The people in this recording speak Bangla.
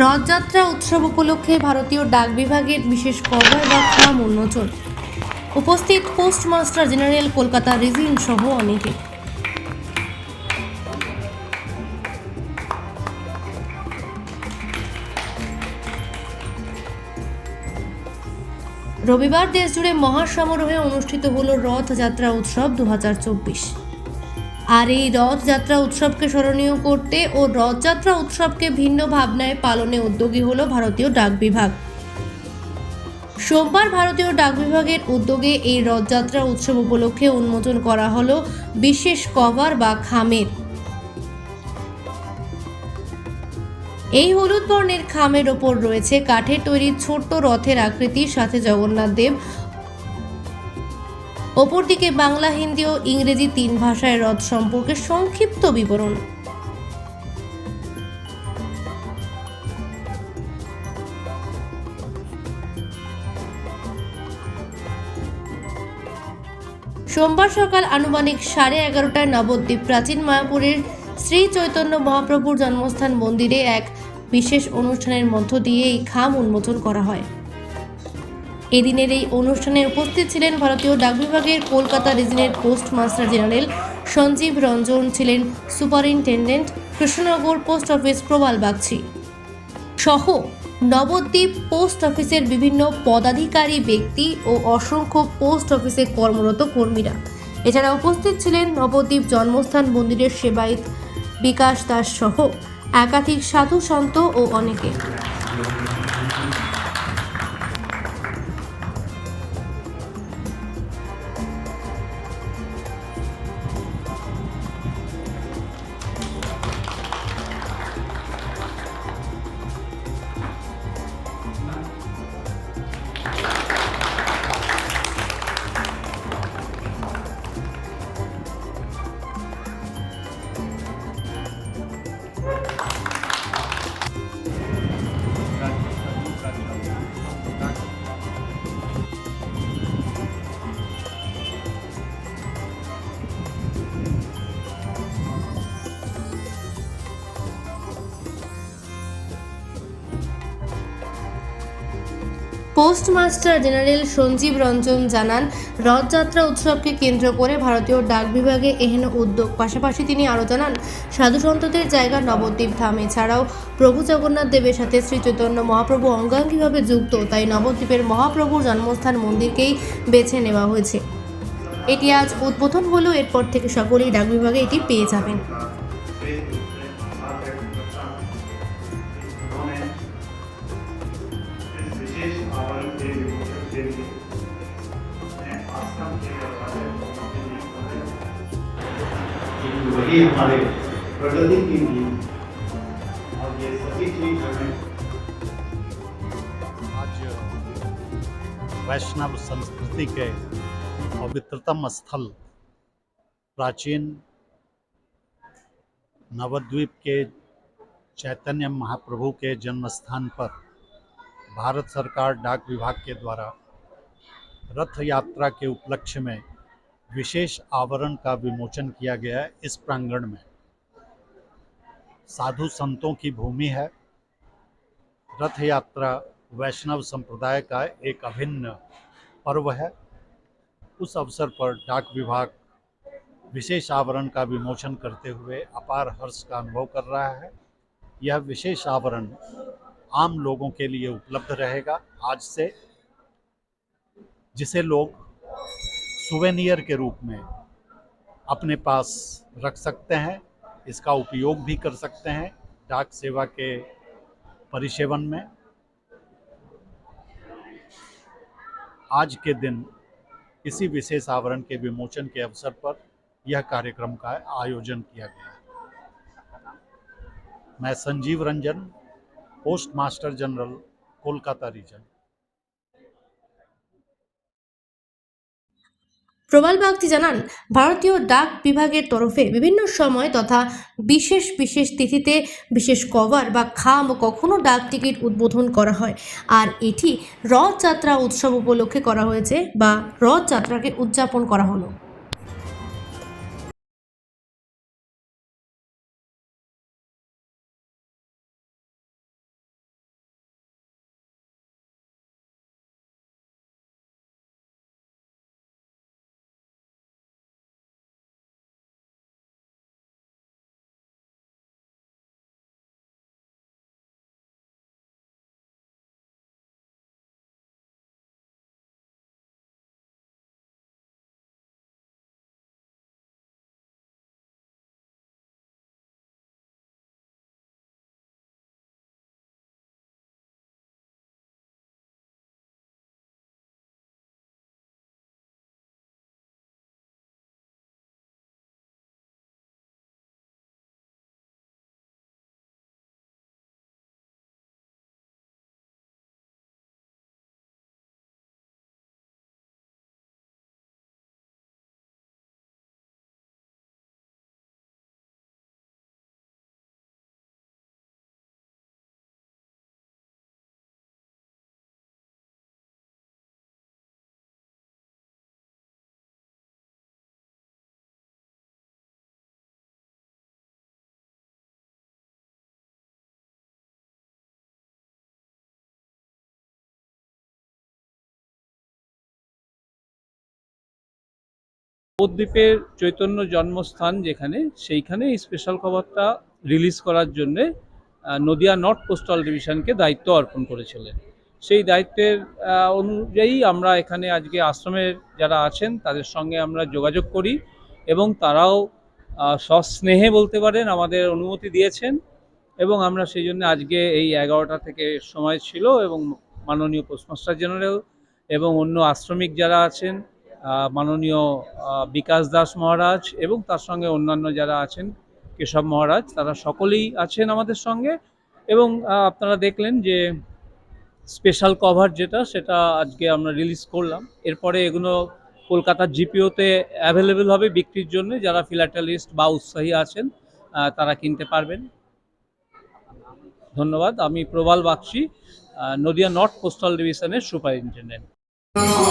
রথযাত্রা উৎসব উপলক্ষে ভারতীয় ডাক বিভাগের বিশেষ কভার বা খাম উন্মোচন। উপস্থিত পোস্টমাস্টার জেনারেল কলকাতা রিজিন সহ অনেকে। রবিবার দেশজুড়ে মহাসমারোহে অনুষ্ঠিত হলো রথযাত্রা উৎসব দু হাজার চব্বিশ। আর এই রথযাত্রা উৎসবকে স্মরণীয় করতে ও রথযাত্রা উৎসবকে ভিন্ন ভাবনায় পালনে উদ্যোগী হল ভারতীয় ডাক বিভাগ। সোমবার ভারতীয় ডাক বিভাগের উদ্যোগে এই রথযাত্রা উৎসব উপলক্ষে উন্মোচন করা হলো বিশেষ কভার বা খামের। এই হলুদ বর্ণের খামের ওপর রয়েছে কাঠের তৈরি ছোট্ট রথের আকৃতির সাথে জগন্নাথ দেব। অপরদিকে বাংলা, হিন্দি ও ইংরেজি তিন ভাষায় রথ সম্পর্কে সংক্ষিপ্ত বিবরণ। সোমবার সকাল আনুমানিক সাড়ে এগারোটায় নবদ্বীপ প্রাচীন মায়াপুরের শ্রী চৈতন্য মহাপ্রভুর জন্মস্থান মন্দিরে এক বিশেষ অনুষ্ঠানের মধ্য দিয়ে এই খাম উন্মোচন করা হয়। এদিনের এই অনুষ্ঠানে উপস্থিত ছিলেন ভারতীয় ডাক বিভাগের Kolkata রিজনের post master general Sanjeev Ranjan, ছিলেন superintendent, Krishnanagar post office Prabal Bagchi সহ নবদ্বীপ পোস্ট অফিসের বিভিন্ন পদাধিকারী ব্যক্তি ও অসংখ্য পোস্ট অফিসে কর্মরত কর্মীরা। এছাড়া উপস্থিত ছিলেন নবদ্বীপ জন্মস্থান মন্দিরের সেবায়িত বিকাশ দাস সহ একাধিক সাধু সন্ত ও অনেকে। পোস্টমাস্টার জেনারেল সঞ্জীব রঞ্জন জানান, রথযাত্রা উৎসবকে কেন্দ্র করে ভারতীয় ডাক বিভাগে এহেন উদ্যোগ। পাশাপাশি তিনি আরও জানান, সাধু সন্তদের জায়গা নবদ্বীপ ধাম। এছাড়াও প্রভু জগন্নাথ দেবের সাথে শ্রী চৈতন্য মহাপ্রভু অঙ্গাঙ্গিভাবে যুক্ত, তাই নবদ্বীপের মহাপ্রভুর জন্মস্থান মন্দিরকেই বেছে নেওয়া হয়েছে। এটি আজ উদ্বোধন হলেও এরপর থেকে সকলেই ডাক বিভাগে এটি পেয়ে যাবেন। वही हमारे प्रगति की नींव और ये सभी चीज़ हमें वैष्णव संस्कृति के पवित्रतम स्थल, प्राचीन नवद्वीप के चैतन्य महाप्रभु के जन्म स्थान पर भारत सरकार डाक विभाग के द्वारा रथ यात्रा के उपलक्ष्य में विशेष आवरण का विमोचन किया गया है इस प्रांगण में। साधु संतों की भूमि है। रथ यात्रा वैष्णव संप्रदाय का एक अभिन्न पर्व है। उस अवसर पर डाक विभाग विशेष आवरण का विमोचन करते हुए अपार हर्ष का अनुभव कर रहा है। यह विशेष आवरण आम लोगों के लिए उपलब्ध रहेगा। आज से जिसे लोग सुवेनियर के रूप में अपने पास रख सकते हैं, इसका उपयोग भी कर सकते हैं डाक सेवा के परिसेवन में। आज के दिन इसी विशेष आवरण के विमोचन के अवसर पर यह कार्यक्रम का आयोजन किया गया मैं Sanjeev Ranjan post master general, Kolkata region. Prabal Bagchi জানান, ভারতীয় ডাক বিভাগের তরফে বিভিন্ন সময় তথা বিশেষ বিশেষ তিথিতে বিশেষ কভার বা খাম কখনো ডাক টিকিট উদ্বোধন করা হয়। আর এটি রথযাত্রা উৎসব উপলক্ষে করা হয়েছে বা রথযাত্রাকে উদযাপন করা হলো। নবদ্বীপের চৈতন্য জন্মস্থান যেখানে, সেইখানে এই স্পেশাল খবরটা রিলিজ করার জন্যে নদিয়া নর্থ পোস্টাল ডিভিশনকে দায়িত্ব অর্পণ করেছিলেন। সেই দায়িত্বের অনুযায়ী আমরা এখানে আজকে আশ্রমের যারা আছেন, তাদের সঙ্গে আমরা যোগাযোগ করি এবং তারাও সস্নেহে বলতে পারেন আমাদের অনুমতি দিয়েছেন এবং আমরা সেই জন্য আজকে এই এগারোটা থেকে সময় ছিল এবং মাননীয় পোস্টমাস্টার জেনারেল এবং অন্য আশ্রমিক যারা আছেন মাননীয় বিকাশ দাস মহারাজ এবং তার সঙ্গে অন্যান্য যারা আছেন কেশব মহারাজ তারা সকলেই আছেন আমাদের সঙ্গে। এবং আপনারা দেখলেন যে স্পেশাল কভার যেটা সেটা আজকে আমরা রিলিজ করলাম। এরপরে এগুলো কলকাতার জিপিওতে অ্যাভেলেবেল হবে বিক্রির জন্য। যারা ফিলাটেলিস্ট বা উৎসাহী আছেন তারা কিনতে পারবেন। ধন্যবাদ। আমি প্রবাল আহ, নদিয়া নর্থ পোস্টাল ডিভিশনের সুপারিনটেন্ডেন্ট। Oh,